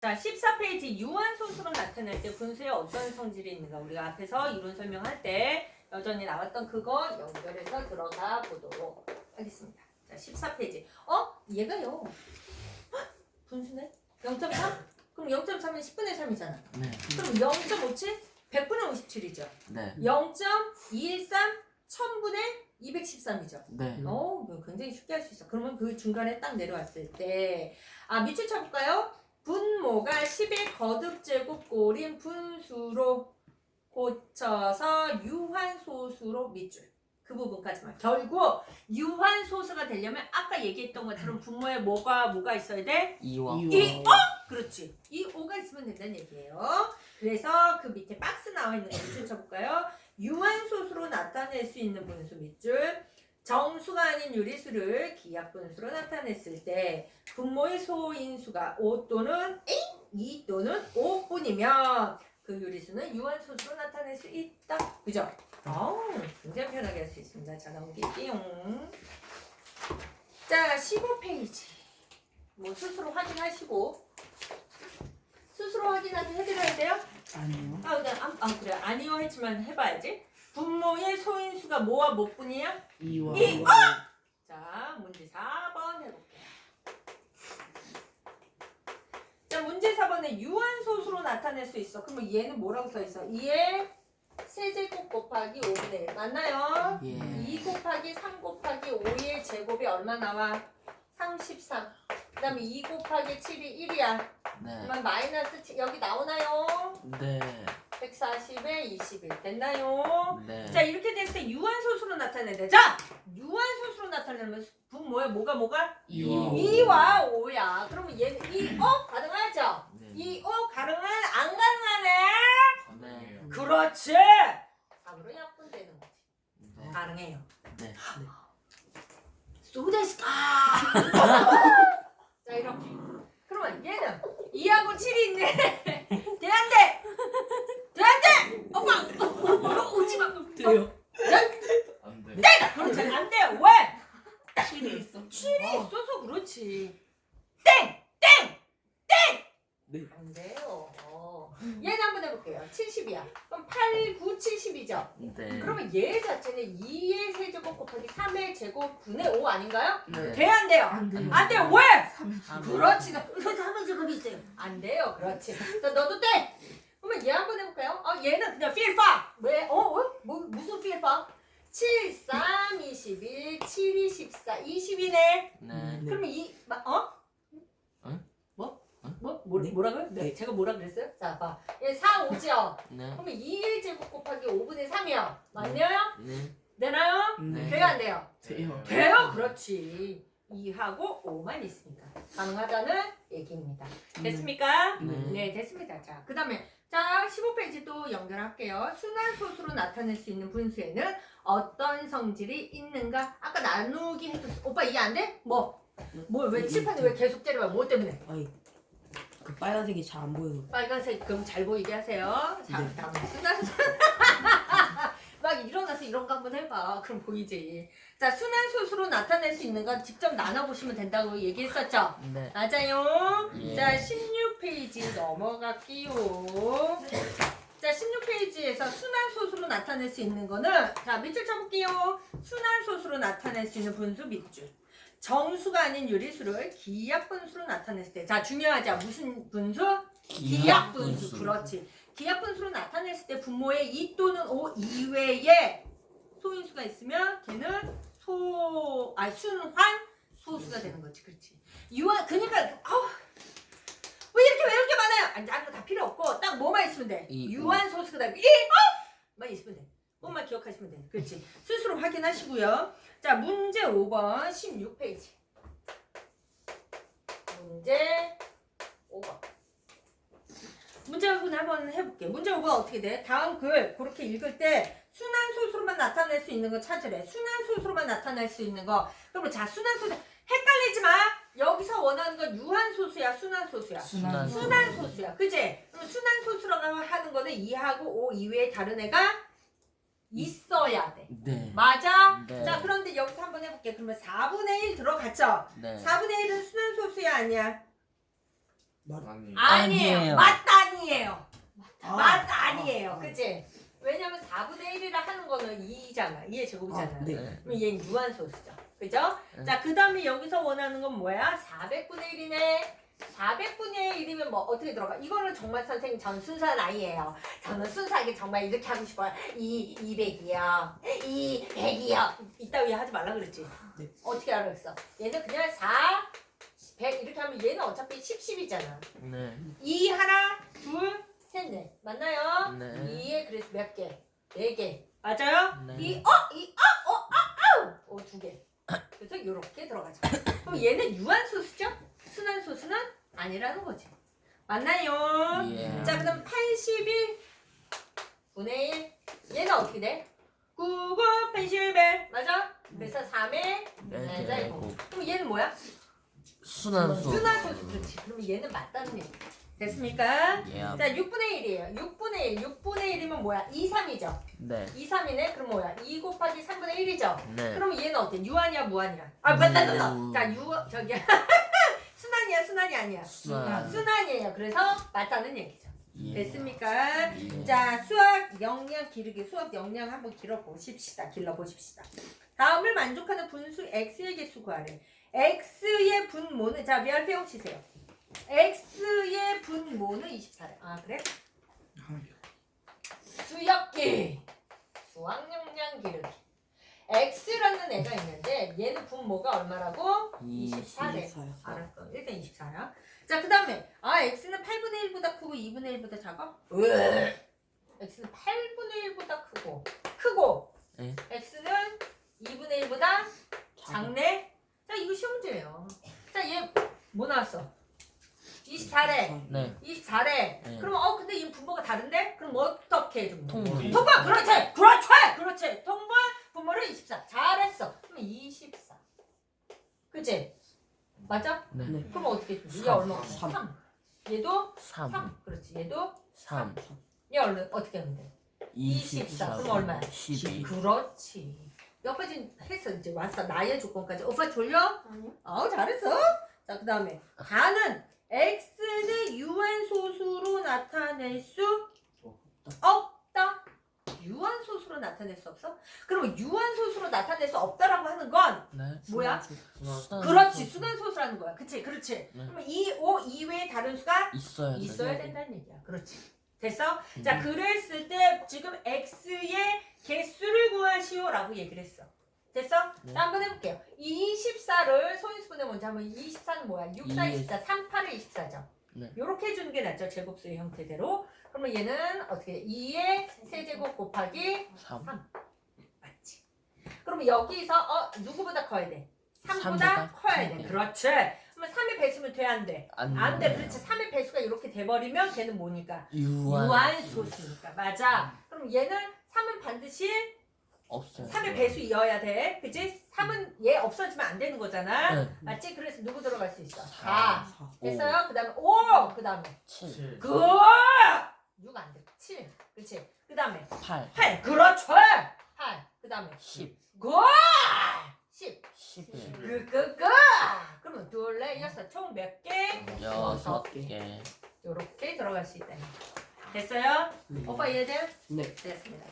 자, 14페이지 유한소수로 나타낼 때 분수에 어떤 성질이 있는가 우리가 앞에서 이론 설명할 때 여전히 나왔던 그거 연결해서 들어가 보도록 하겠습니다. 자, 14페이지. 어? 얘가요. 헉, 분수네? 0.3? 그럼 0.3은 10분의 3이잖아. 네. 그럼 0.57? 100분의 57이죠. 네. 0.213? 1000분의 213이죠. 네. 어, 굉장히 쉽게 할 수 있어. 그러면 그 중간에 딱 내려왔을 때, 아, 밑줄 쳐볼까요? 분모가 10의 거듭 제곱 꼴인 분수로 고쳐서 유한소수로 밑줄. 그 부분까지만. 결국 유한소수가 되려면 아까 얘기했던 것처럼 분모에 뭐가 뭐가 있어야 돼? 이와. 이, 어? 그렇지. 이 5가 있으면 된다는 얘기예요. 그래서 그 밑에 박스 나와 있는 거 밑줄 쳐볼까요? 유한소수로 나타낼 수 있는 분수 밑줄. 정수가 아닌 유리수를 기하분수로 나타냈을 때 분모의 소인수가 5 또는 2 또는 5뿐이면 그 유리수는 유한소수로 나타낼 수 있다. 그죠? 어우, 굉장히 편하게 할 수 있습니다. 자, 넘길게요. 자, 15페이지. 뭐 스스로 확인하시고 스스로 확인하기 해드려야 돼요? 아니요. 아, 그래, 아, 아, 그래 아니요 했지만 해봐야지 분모의 소인수가 뭐와 뭐뿐이야? 이와 이- 자 문제 4번 해볼게요 자 문제 4번에 유한소수로 나타낼 수 있어 그러면 얘는 뭐라고 써있어? 2의 세제곱 곱하기 5분의 1 맞나요? 예. 2 곱하기 3 곱하기 5의 제곱이 얼마 나와? 33. 그 다음에 2 곱하기 7이 1이야. 네. 그러면 마이너스 7, 여기 나오나요? 네. 140에 21. 됐나요? 네. 자, 이렇게 됐을 때 유한소수로 나타내야 돼. 자! 유한소수로 나타내면 분모에 뭐가 뭐가? 이와 2와 5야. 그러면 얘는 2, 5 가능하죠? 네. 2, 5 가능한? 안 가능하네? 네. 그렇지! 3으로 약분되는 거지. 네. 가능해요. 네. 소데스까 자 이렇게. 그러면 얘는 2하고 7이 있네. 돼안돼 돼안돼 엄마! 어, 오지 마. 돼요. 안 돼. 그렇지. 안돼 왜? 실이 있어. 7이 있어서 그렇지. 네. 안 돼요 얘는 한번 해볼게요 70이야 그럼 8, 9, 70이죠 네. 그러면 얘 자체는 2의 세제곱 곱하기 3의 제곱 분의 5 아닌가요? 네. 돼안 돼요? 안 돼요. 안 돼요 왜? 삼. 그렇지. 그래서 하면 제곱이 있어요. 안 돼요. 그렇지. 자, 너도 돼. 그러면 얘 한번 해볼까요? 어, 얘는 그냥 필파. 왜? 어? 어? 뭐, 무슨 필파? 7, 3, 21, 7, 2, 14, 20이네. 네. 네. 그러면 이, 마, 어? 응? 뭐? 네. 뭐라고요? 네. 네. 제가 뭐라 그랬어요? 자, 봐. 얘 4, 5죠? 네. 그러면 2의 제곱 곱하기 5분의 3이요. 맞나요? 네. 되나요? 네. 돼요, 안 돼요? 돼요. 돼요. 그렇지. 2하고 5만 있습니다. 가능하다는 얘기입니다. 됐습니까? 네. 네, 됐습니다. 자, 그 다음에, 자, 15페이지 또 연결할게요. 순환 소수로 나타낼 수 있는 분수에는 어떤 성질이 있는가? 아까 나누기 해줬어. 오빠 이해 안 돼? 뭐? 뭐, 왜 칠판에 왜 계속 때려봐? 뭐 때문에? 아이 그 빨간색이 잘 안 보여서. 빨간색, 그럼 잘 보이게 하세요. 자, 네. 다음 순환 소 막 일어나서 이런 거 한번 해봐. 그럼 보이지. 자, 순환 소수로 나타낼 수 있는 건 직접 나눠보시면 된다고 얘기했었죠? 네. 맞아요. 예. 자, 16페이지 넘어갈게요. 자, 16페이지에서 순환 소수로 나타낼 수 있는 거는 자, 밑줄 쳐볼게요. 순환 소수로 나타낼 수 있는 분수 밑줄. 정수가 아닌 유리수를 기압 분수로 나타냈을 때. 자, 중요하죠. 무슨 분수? 기압 분수. 그렇지. 기압 분수로 나타냈을 때 분모에 2 또는 5 이외에 소인수가 있으면 걔는 소, 아, 순환 소수가 되는 거지. 그렇지. 유한, 그니까, 아우. 왜 이렇게 왜 이렇게 많아요? 아니, 거다 필요 없고, 딱 뭐만 있으면 돼. 이, 유한 소수가 다, 이, 어! 만 있으면 돼. 그것만 기억하시면 돼. 그렇지. 스스로 확인하시고요. 자, 문제 5번, 16페이지. 문제 5번. 문제 5번 한번 해볼게. 문제 5번 어떻게 돼? 다음 글 그렇게 읽을 때 순환 소수로만 나타낼 수 있는 거 찾으래. 순환 소수로만 나타낼 수 있는 거. 그러면 자, 순환 소수 헷갈리지 마. 여기서 원하는 건 유한 소수야, 순환 소수야. 순환 순환 순환 소수야. 그지? 그럼 순환 소수라고 하는 거는 2하고 5 이외에 다른 애가 있어야 돼. 네. 맞아? 네. 자, 그런데 여기서 한번 해볼게. 그러면 4분의 1 들어갔죠? 네. 4분의 1은 순환 소수야, 아니야? 아니. 아니에요. 아니에요. 맞단이에요. 아, 맞아니에요. 아, 아. 그치? 왜냐면 4분의 1이라 하는 거는 2잖아. 2의 제곱이잖아. 아, 네. 그럼 얘는 유한소수죠. 그죠? 네. 자, 그 다음에 여기서 원하는 건 뭐야? 400분의 1이네. 400분의 1이면 뭐 어떻게 들어가? 이거는 정말 선생님 전 순수한 아이예요. 저는 순수하게 정말 이렇게 하고 싶어요. 이 200이요. 이 100이요. 이따위 하지 말라 그랬지. 네. 어떻게 알았어? 얘는 그냥 4, 100 이렇게 하면 얘는 어차피 10, 10이잖아. 네. 2 하나, 둘, 셋, 넷. 맞나요? 네. 2에 그래서 몇 개? 4개. 맞아요? 네. 이, 어, 이, 어, 어, 아, 아우! 어, 두 개. 그래서 이렇게 들어가죠. 그럼 얘는 유한소수죠? 순환소수는 아니라는 거지. 맞나요? 예. 자, 그럼 81 분의 1. 얘는 어떻게 돼? 9, 9, 81. 맞아? 그래서 3에 네. 네, 제곱. 그럼 얘는 뭐야? 순환수. 순환소수. 그렇지. 그럼 얘는 맞다는 얘기. 됐습니까? 예. 자, 6분의 1이에요. 6분의 1. 6분의 1이면 뭐야? 2, 3이죠. 네. 2, 3이네? 그럼 뭐야? 2 곱하기 3분의 1이죠. 네. 그럼 얘는 어때? 유한이야, 무한이야? 아, 맞다, 맞다. 유. 자, 유, 저기. 순환이야, 순환이 아니야. 순환. 순환이에요. 그래서 맞다는 얘기죠. 예. 됐습니까? 예. 자, 수학 역량 기르기. 수학 역량 한번 길어보십시다. 길러보십시다. 다음을 만족하는 분수 x의 개수 구하래. x의 분모는, 자, 미알 빼옥치세요. x의 분모는 24래. 아, 그래? 수역기. 수학 역량 기르기. x라는 애가 있는데, 얘는 분모가 얼마라고? 24래. 24요. 알았어. 일단 24야. 자, 그 다음에, 아, x는 8분의 1보다 크고 2분의 1보다 작아? 왜? x는 8분의 1보다 크고, 크고, 네. x는 2분의 1보다 작네? 자, 이거 쉬운 문제예요. 자, 얘, 뭐 나왔어? 24래. 네. 24래. 네. 그럼, 어, 근데 이 분모가 다른데? 그럼 어떻게 돼? 통분. 통분! 그렇지! 그렇지! 그렇지! 통분! 분모를 24. 잘했어. 그럼 24. 그치? 맞아? 네. 네. 그럼 어떻게 돼? 얘 삼. 얼마? 삼. 3. 얘도 3. 3. 그렇지. 얘도 3. 얘 얼마? 어떻게 하면 돼? 24. 그럼 얼마야? 12. 그렇지. 여기까지 했어. 이제 왔어. 나의 조건까지. 오빠 졸려? 아니요. 어, 잘했어. 자, 그 다음에. 다는 x는 유한소수로 나타낼 수 없다. 유한소수로 나타낼 수 없어? 그러면 유한소수로 나타낼 수 없다라고 하는 건 네. 뭐야? 순환. 그렇지. 순환소수라는 거야. 그치? 그렇지. 네. 그러면 이, 오, 이외에 다른 수가 있어야 돼. 있어야 된다는 얘기야. 그렇지. 됐어? 음. 자, 그랬을 때 지금 x의 개수를 구하시오 라고 얘기를 했어. 됐어? 네. 자, 한번 해볼게요. 이 24를 소인수분해 먼저 하면 24는 뭐야? 6, 4, 이- 24, 3, 8을 24죠. 네. 요렇게 해주는 게 낫죠. 제곱수의 형태대로. 그러면 얘는 어떻게 돼? 2의 세제곱 곱하기 3. 맞지? 그러면 여기서 어 누구보다 커야 돼? 3보다 삼보다 커야 커야 돼. 돼. 그렇지. 그러면 3의 배수면 돼, 안 돼? 안, 안 돼. 그렇지. 3의 배수가 이렇게 돼버리면 걔는 뭐니까? 유한. 유한소수니까. 맞아. 그럼 얘는 3은 반드시 없어요. 3의 배수이어야 돼. 그치? 3은 얘 없어지면 안 되는 거잖아. 네. 맞지? 그래서 누구 들어갈 수 있어? 4. 사. 4. 됐어요? 그 다음에 5. 그 다음에 7. 그 6 안 돼. 7. 그치? 그 다음에 8. 8. 그렇죠. 8. 그 다음에 10. 9. 10. 11. 그, 그, 그. 그러면 둘, 넷, 여섯, 총 몇 개? 여섯 개. 요렇게 들어갈 수 있다. 됐어요? 네. 오빠 이해돼요? 네. 됐습니다.